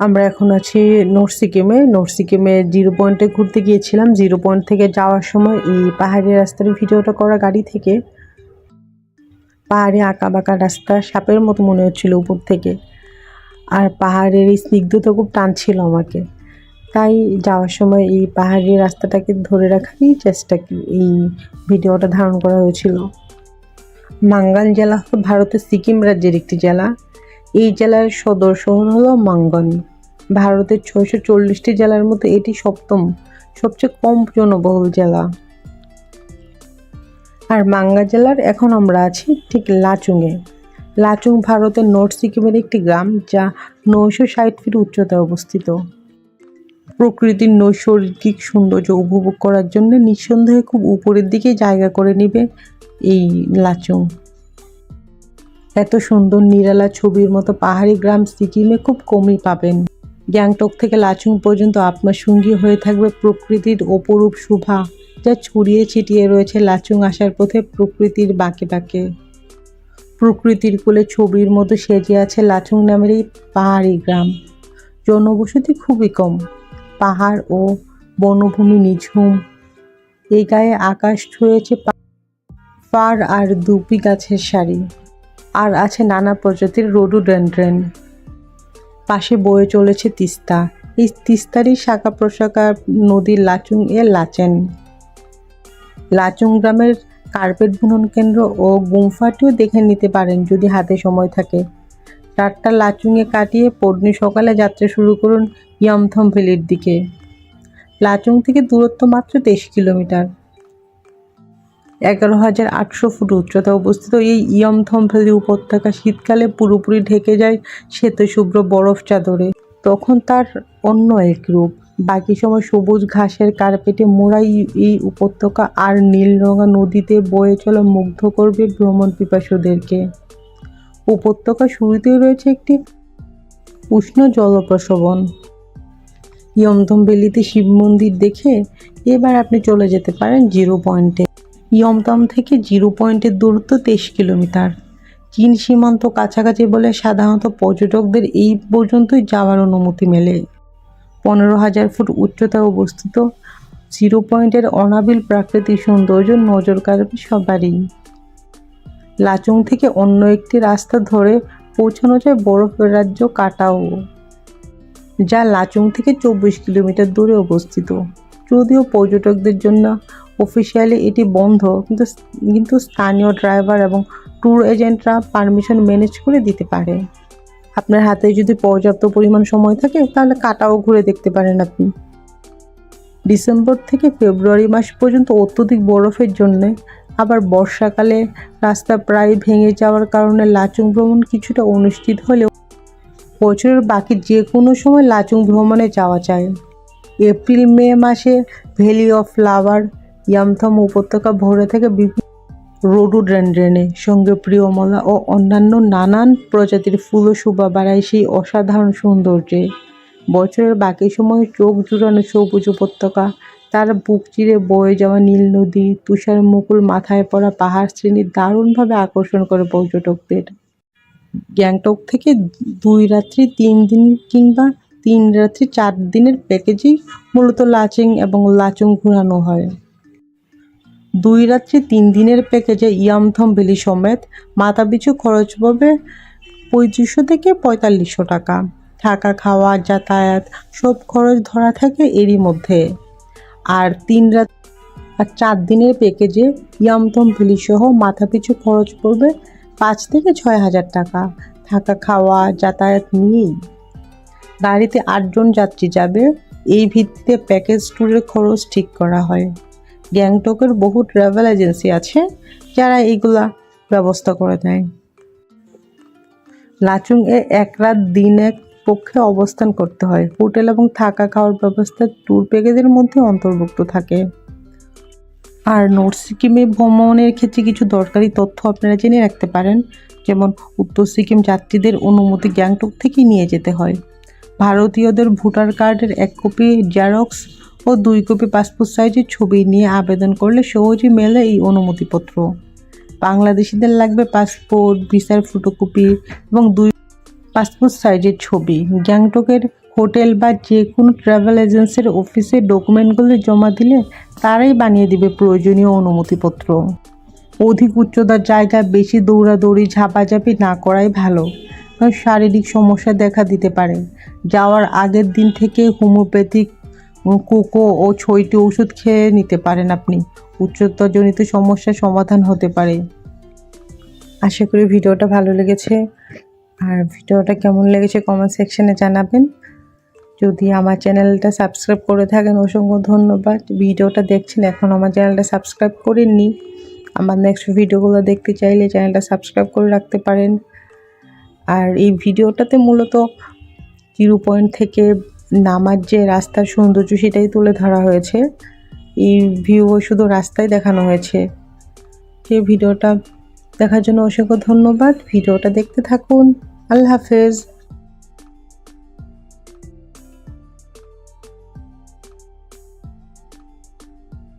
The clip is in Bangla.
আমরা এখন আছি নর্থ সিকিমে নর্থ সিকিমে জিরো পয়েন্টে ঘুরতে গিয়েছিলাম। জিরো পয়েন্ট থেকে যাওয়ার সময় এই পাহাড়ি রাস্তার ভিডিওটা করা গাড়ি থেকে। পাহাড়ে আঁকা বাঁকা রাস্তা, সাপের মতো মনে হচ্ছিল উপর থেকে। আর পাহাড়ের এই স্নিগ্ধতা খুব টানছিল আমাকে। তাই যাওয়ার সময় এই পাহাড়ি রাস্তাটাকে ধরে রাখারই চেষ্টা এই ভিডিওটা ধারণ করা হয়েছিল। মাঙ্গাল জেলা হলো ভারতের সিকিম রাজ্যের একটি জেলা। এই জেলার সদর শহর হলো মাঙ্গন। ভারতের ছয়শো চল্লিশটি জেলার মধ্যে এটি সপ্তম, সবচেয়ে কম জনবহুল জেলা। আর মাঙ্গা জেলার এখন আমরা আছি ঠিক লাচুংয়ে। লাচুং ভারতের নর্থ সিকিমের একটি গ্রাম যা নয়শো ষাট ফিট উচ্চতায় অবস্থিত। প্রকৃতির নৈসর্গিক সৌন্দর্য উপভোগ করার জন্য নিঃসন্দেহে খুব উপরের দিকে জায়গা করে নেবে এই লাচুং। এত সুন্দর নিরালা ছবির মতো পাহাড়ি গ্রাম সিকিমে খুব কমই পাবেন। গ্যাংটক থেকে লাচুং পর্যন্ত আপনার সঙ্গী হয়ে থাকবে প্রকৃতির অপরূপ শোভা, যা ছড়িয়ে ছিটিয়ে রয়েছে লাচুং আসার পথে প্রকৃতির বাঁকে বাঁকে। প্রকৃতির কোলে ছবির মতো সেজে আছে লাচুং নামের এই পাহাড়ি গ্রাম। জনবসতি খুবই কম। পাহাড় ও বনভূমি নিঝুম। এই গায়ে আকাশ ছুঁয়েছে পার আর দুপি গাছের সারি। আর আছে নানা প্রজাতির রোডোডেন্ড্রেন। পাশে বয়ে চলেছে তিস্তা। এই তিস্তারই শাখা প্রশাখা নদীর লাচুং এ লাচেন। লাচুং গ্রামের কার্পেট বুনন কেন্দ্র ও গুম্ফাটিও দেখে নিতে পারেন যদি হাতে সময় থাকে। রাতটা লাচুংয়ে কাটিয়ে পর্নি সকালে যাত্রা শুরু করুন ইয়ামথম ভ্যালির দিকে। লাচুং থেকে দূরত্ব মাত্র তেইশ কিলোমিটার। এগারো হাজার আটশো ফুট উচ্চতা অবস্থিত এই ইয়মথম ভ্যালি উপত্যকা শীতকালে পুরোপুরি ঢেকে যায় শ্বেত শুভ্র বরফ চাদরে। তখন তার অন্য এক রূপ। বাকি সময় সবুজ ঘাসের কার্পেটে মোড়াই এই উপত্যকা আর নীলরঙা নদীতে বয়ে চলা মুগ্ধ করবে ভ্রমণ পিপাসুদেরকে। উপত্যকা শুরুতেই রয়েছে একটি উষ্ণ জলপ্রসবন। ইয়মথম ভ্যালিতে শিব মন্দির দেখে এবার আপনি চলে যেতে পারেন জিরো পয়েন্টে। ইয়মতম থেকে জিরো পয়েন্টের দূরত্ব তেইশ কিলোমিটার। চীন সীমান্ত কাছাকাছি বলে সাধারণত পর্যটকদের এই পর্যন্তই যাওয়ার অনুমতি মেলে। পনেরো হাজার ফুট উচ্চতায় অবস্থিত জিরো পয়েন্টের অনাবিল প্রাকৃতিক সৌন্দর্য নজর কাড়বে সবারই। লাচুং থেকে অন্য একটি রাস্তা ধরে পৌঁছানো যায় বরফের রাজ্য কাটাও, যা লাচুং থেকে চব্বিশ কিলোমিটার দূরে অবস্থিত। যদিও পর্যটকদের জন্য অফিসিয়ালি এটি বন্ধ, কিন্তু কিন্তু স্থানীয় ড্রাইভার এবং ট্যুর এজেন্টরা পারমিশন ম্যানেজ করে দিতে পারে। আপনার হাতে যদি পর্যাপ্ত পরিমাণ সময় থাকে, তাহলে কাটাও ঘুরে দেখতে পারেন আপনি। ডিসেম্বর থেকে ফেব্রুয়ারি মাস পর্যন্ত অত্যধিক বরফের জন্য, আবার বর্ষাকালে রাস্তা প্রায় ভেঙে যাওয়ার কারণে লাচুং ভ্রমণ কিছুটা অনুষ্ঠিত হলেও বছরের বাকি যে কোনো সময় লাচুং ভ্রমণে যাওয়া যায়। এপ্রিল, মে মাসে ভ্যালি অফ ফ্লাওয়ার ইয়ামথম উপত্যকা ভরে থাকে বিভিন্ন রোডোডেন্ড্রেনে সঙ্গে প্রিয়মলা ও অন্যান্য নানান প্রজাতির ফুল ও শোভা বাড়ায় সেই অসাধারণ সৌন্দর্যে। বছরের বাকি সময় চোখ জুড়ানো সবুজ উপত্যকা, তার বুক চিরে বয়ে যাওয়া নীল নদী তুষার মুকুল মাথায় পড়া পাহাড় শ্রেণি দারুণভাবে আকর্ষণ করে পর্যটকদের। গ্যাংটক থেকে দুই রাত্রি তিন দিন কিংবা তিন রাত্রি চার দিনের প্যাকেজেই মূলত লাচিং এবং লাচুং ঘোরানো হয়। দুই রাত্রি তিন দিনের প্যাকেজে ইয়ামথম ভ্যালি সমেত মাথাপিছু খরচ পড়বে পঁয়ত্রিশশো থেকে পঁয়তাল্লিশশো টাকা। থাকা, খাওয়া, যাতায়াত সব খরচ ধরা থাকে এরই মধ্যে। আর তিন রাত আর চার দিনের প্যাকেজে ইয়ামথম ভ্যালি সহ মাথাপিছু খরচ পড়বে পাঁচ থেকে ছয় হাজার টাকা। থাকা, খাওয়া, যাতায়াত নিয়েই। গাড়িতে আটজন যাত্রী যাবে, এই ভিত্তিতে প্যাকেজ ট্যুরের খরচ ঠিক করা হয়। গ্যাংটকের বহু ট্রাভেল এজেন্সি আছে যারা এইগুলা ব্যবস্থা করে দেয়। লাচুং এ এক রাত দিন এক পক্ষে অবস্থান করতে হয়। হোটেল এবং থাকা খাওয়ার ব্যবস্থা ট্যুর প্যাকেজের মধ্যে অন্তর্ভুক্ত থাকে। আর নর্থ সিকিমে ভ্রমণের ক্ষেত্রে কিছু দরকারি তথ্য আপনারা জেনে রাখতে পারেন, যেমন উত্তর সিকিম যাত্রীদের অনুমতি গ্যাংটক থেকেই নিয়ে যেতে হয়। ভারতীয়দের ভোটার কার্ডের এক কপি জেরক্স ও দুই কপি পাসপোর্ট সাইজের ছবি নিয়ে আবেদন করলে সহজেই মেলে এই অনুমতিপত্র। বাংলাদেশিদের লাগবে পাসপোর্ট, ভিসার ফটোকপি এবং দুই পাসপোর্ট সাইজের ছবি। গ্যাংটকের হোটেল বা যে কোনো ট্রাভেল এজেন্সির অফিসে ডকুমেন্টগুলো জমা দিলে তারাই বানিয়ে দিবে প্রয়োজনীয় অনুমতিপত্র। অধিক উচ্চতার জায়গা বেশি দৌড়াদৌড়ি, ঝাপাঝাপি না করাই ভালো। শারীরিক সমস্যা দেখা দিতে পারে। যাওয়ার আগের দিন থেকে হোমিওপ্যাথিক কোকো ও ছয়টি ওষুধ খেয়ে নিতে পারেন আপনি। উচ্চতাজনিত সমস্যার সমাধান হতে পারে। আশা করি ভিডিওটা ভালো লেগেছে। আর ভিডিওটা কেমন লেগেছে কমেন্ট সেকশনে জানাবেন। যদি আমার চ্যানেলটা সাবস্ক্রাইব করে থাকেন, অসংখ্য ধন্যবাদ। ভিডিওটা দেখছেন, এখন আমার চ্যানেলটা সাবস্ক্রাইব করেননি। আমার নেক্সট ভিডিওগুলো দেখতে চাইলে চ্যানেলটা সাবস্ক্রাইব করে রাখতে পারেন। আর এই ভিডিওটাতে মূলত জিরো পয়েন্ট থেকে নামার যে রাস্তার সৌন্দর্য সেটাই তুলে ধরা হয়েছে। এই ভিউ শুধু রাস্তায় দেখানো হয়েছে। যে ভিডিওটা দেখার জন্য অসংখ্য ধন্যবাদ। ভিডিওটা দেখতে থাকুন। আল্লাহ হাফেজ।